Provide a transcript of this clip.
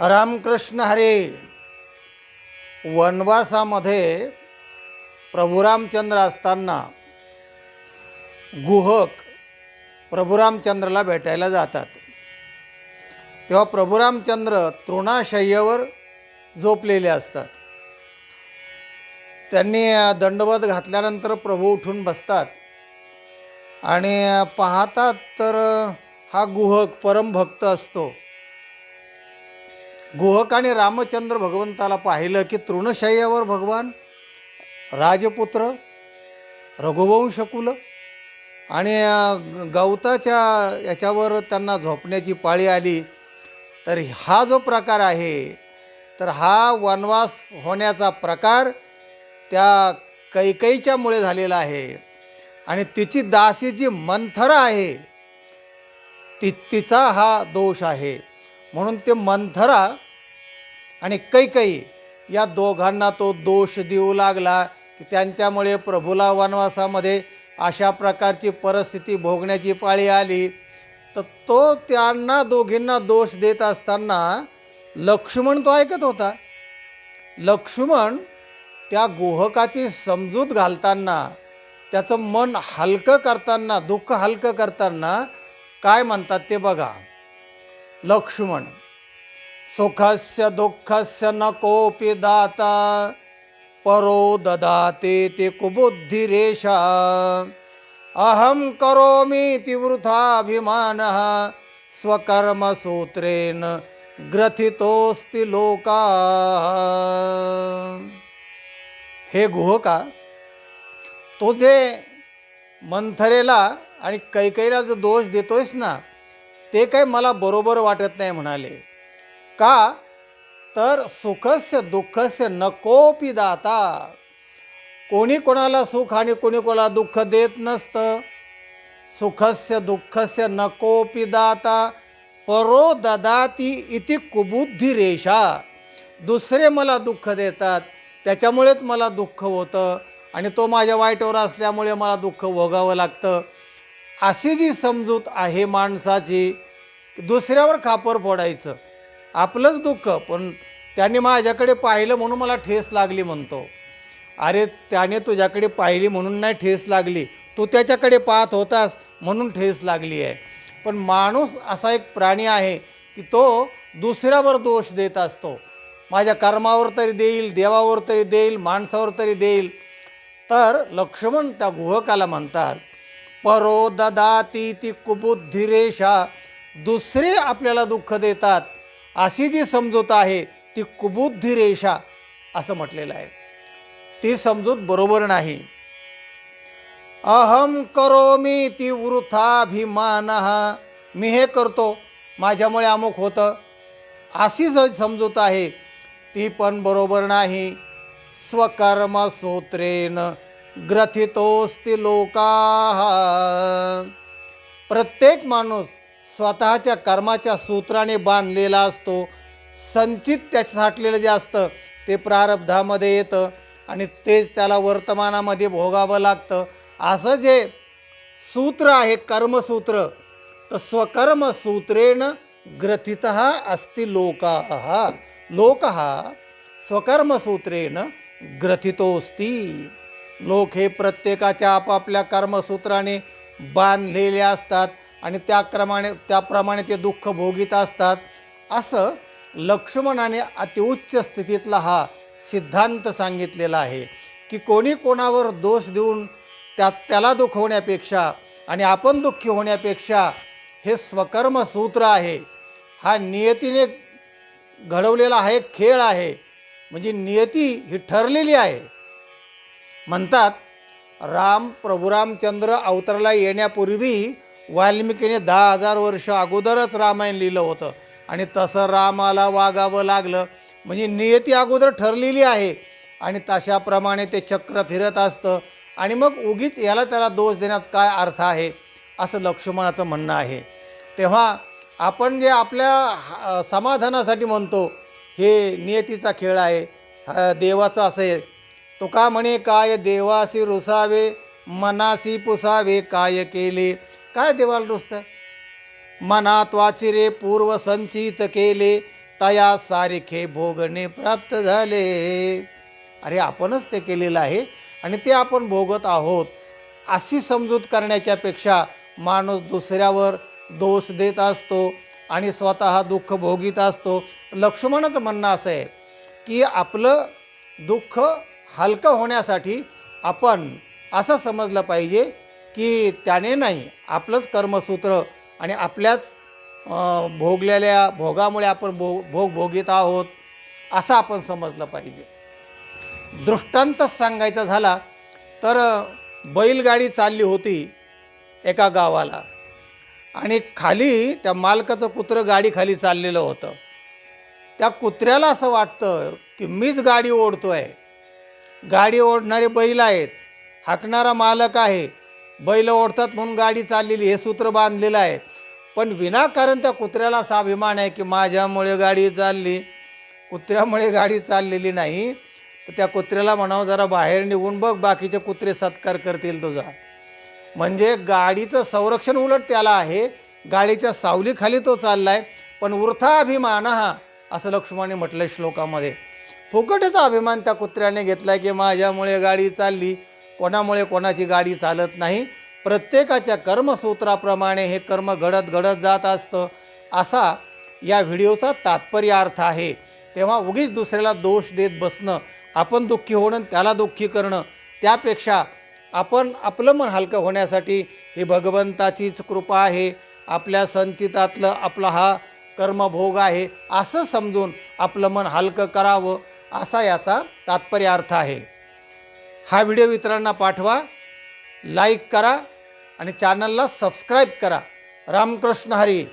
रामकृष्ण हरे. वनवासामध्ये प्रभुरामचंद्र असताना गुहक प्रभुरामचंद्रला भेटायला जातात. तेव्हा प्रभुरामचंद्र तृणाशय्यावर झोपलेले असतात. त्यांनी दंडवत घातल्यानंतर प्रभू उठून बसतात आणि पाहतात तर हा गुहक परमभक्त असतो. गुहकाने रामचंद्र भगवंताला पाहिलं की तृणशय्यावर भगवान राजपुत्र रघुवंशकुल आणि ग- गवताच्या याच्यावर त्यांना झोपण्याची पाळी आली. तर हा जो प्रकार आहे तर हा वनवास होण्याचा प्रकार त्या कैकईच्यामुळे झालेला आहे. आणि तिची दासी जी मंथरा आहे ती तिचा हा दोष आहे. म्हणून ते मंथरा आणि कैकई या दोघांना तो दोष देऊ लागला की त्यांच्यामुळे प्रभूला वनवासामध्ये अशा प्रकारची परिस्थिती भोगण्याची पाळी आली. तर तो त्यांना दोघींना दोष देत असताना लक्ष्मण तो ऐकत होता. लक्ष्मण त्या गुहकाची समजूत घालताना त्याचं मन हलकं करताना दुःख हलकं करताना काय म्हणतात ते बघा. लक्ष्मण सुखस्य दुःखस्य न कोऽपि दाता परो ददाते ते कुबुद्धिरेषा। अहं करोमीति वृथाभिमानः स्वकर्मसूत्रेण ग्रथितोऽस्ति लोका। हे गुहका तो जे मंथरेला आणि कैकैला जो दोष देतोयस ना ते काही मला बरोबर वाटत नाही म्हणाले. का? तर सुखस्य दुःखस्य नकोपी दाता कोणी कोणाला सुख आणि कोणी कोणाला दुःख देत नसतं. सुखस्य दुःखस्य नकोपी दाता परो ददाती इति कुबुद्धी रेषा. दुसरे मला दुःख देतात. त्याच्यामुळेच मला दुःख होतं. आणि तो माझ्या वाईटवर असल्यामुळे मला दुःख भोगावं लागतं. अशी जी समजूत आहे माणसाची दुसऱ्यावर खापर फोडायचं. आपलंच दुःख पण त्याने माझ्याकडे पाहिलं म्हणून मला ठेस लागली म्हणतो. अरे त्याने तुझ्याकडे पाहिली म्हणून नाही ठेस लागली. तू त्याच्याकडे पाहत होतास म्हणून ठेस लागली आहे. पण माणूस असा एक प्राणी आहे की तो दुसऱ्यावर दोष देत असतो. माझ्या कर्मावर तरी देईल देवावर तरी देईल माणसावर तरी देईल. तर लक्ष्मण त्या गुहकाला म्हणतात परो ददाती ती कुबुद्धिरेषा दुसरे आपल्याला दुःख देतात अशी जी समजूत आहे ती कुबुद्धिरेषा असं म्हटलेलं आहे. ती समजूत बरोबर नाही. अहम करोमी ती वृथाभिमान मी हे करतो माझ्यामुळे अमुक होतं. अशी जो समजूत आहे ती पण बरोबर नाही. स्वकर्मसूत्रेन ग्रथितोस्ती लोका. प्रत्येक माणूस स्वतःच्या कर्माच्या सूत्राने बांधलेला असतो. संचित त्याचं साठलेलं जे असतं ते प्रारब्धामध्ये येतं आणि तेच त्याला वर्तमानामध्ये भोगावं लागतं. असं जे सूत्र आहे कर्मसूत्र तर स्वकर्मसूत्रेण ग्रथित अस्ति लोका. लोक स्वकर्मसूत्रेण ग्रथितोस्ती लोक हे प्रत्येकाच्या आपापल्या कर्मसूत्राने बांधलेले असतात. आणि त्या क्रमाने त्याप्रमाणे ते दुःख भोगीत असतात. असं लक्ष्मणाने अतिउच्च स्थितीतला हा सिद्धांत सांगितलेला आहे की कोणी कोणावर दोष देऊन त्या त्याला दुखवण्यापेक्षा आणि आपण दुःखी होण्यापेक्षा हे स्वकर्म सूत्र आहे. हा नियतीने घडवलेला हा एक खेळ आहे. म्हणजे नियती ही ठरलेली आहे. म्हणतात राम प्रभुरामचंद्र रामचंद्र येण्यापूर्वी वाल्मिकीने दहा हजार वर्ष अगोदरच रामायण लिहिलं होतं. आणि तसं रामाला वागावं लागलं. म्हणजे नियती अगोदर ठरलेली आहे. आणि तशाप्रमाणे ते चक्र फिरत असतं. आणि मग उगीच याला त्याला दोष देण्यात काय अर्थ आहे असं लक्ष्मणाचं म्हणणं आहे. तेव्हा आपण जे आपल्या हा- समाधानासाठी म्हणतो हे नियतीचा खेळ आहे हा देवाचं असं आहे. तो का म्हणे काय देवासी रुसावे मनासी पुसावे काय केले? काय देवाला रुसतं मनात वाचिरे पूर्व संचित केले तया सारखे भोगणे प्राप्त झाले. अरे आपणच ते केलेलं आहे आणि ते आपण भोगत आहोत. अशी समजूत करण्याच्यापेक्षा माणूस दुसऱ्यावर दोष देत असतो आणि स्वतः दुःख भोगीत असतो. लक्ष्मणाचं म्हणणं असं आहे की आपलं दुःख हलकं होण्यासाठी आपण असं समजलं पाहिजे की त्याने नाही आपलंच कर्मसूत्र आणि आपल्याच भोगलेल्या भोगामुळे आपण भो भोग भोगीत आहोत असं आपण समजलं पाहिजे. दृष्टांतच सांगायचा झाला तर बैलगाडी चालली होती एका गावाला आणि खाली त्या मालकाचं कुत्रं गाडीखाली चाललेलं होतं. त्या कुत्र्याला असं वाटतं की मीच गाडी ओढतो आहे गाडी ओढणारे बैल आहेत हाकणारा मालक आहे बैल ओढतात म्हणून गाडी चाललेली हे सूत्र बांधलेलं आहे. पण विनाकारण त्या कुत्र्याला असा अभिमान आहे की माझ्यामुळे गाडी चालली. कुत्र्यामुळे गाडी चाललेली नाही. तर त्या कुत्र्याला म्हणावं जरा बाहेर निघून बघ बाकीचे कुत्रे सत्कार करतील तुझा. म्हणजे गाडीचं संरक्षण उलट त्याला आहे. गाडीच्या सावलीखाली तो चालला आहे पण वृथा अभिमान हा असं लक्ष्मणाने म्हटलं श्लोकामध्ये. फुकटचा अभिमान त्या कुत्र्याने घेतला की माझ्यामुळे गाडी चालली. कोणामुळे कोणाची गाडी चालत नाही. प्रत्येकाच्या कर्मसूत्राप्रमाणे हे कर्म घडत घडत जात असतं. असा या व्हिडिओचा तात्पर्य अर्थ आहे. तेव्हा उगीच दुसऱ्याला दोष देत बसणं आपण दुःखी होणं त्याला दुःखी करणं त्यापेक्षा आपण आपलं मन हलकं होण्यासाठी ही भगवंताचीच कृपा आहे. आपल्या संचितातलं आपला हा कर्मभोग आहे. असं समजून आपलं मन हलकं करावं असा याचा तात्पर्य अर्थ आहे. हा व्हिडिओ इतरांना पाठवा लाईक करा आणि चॅनलला सबस्क्राईब करा. रामकृष्ण हरी.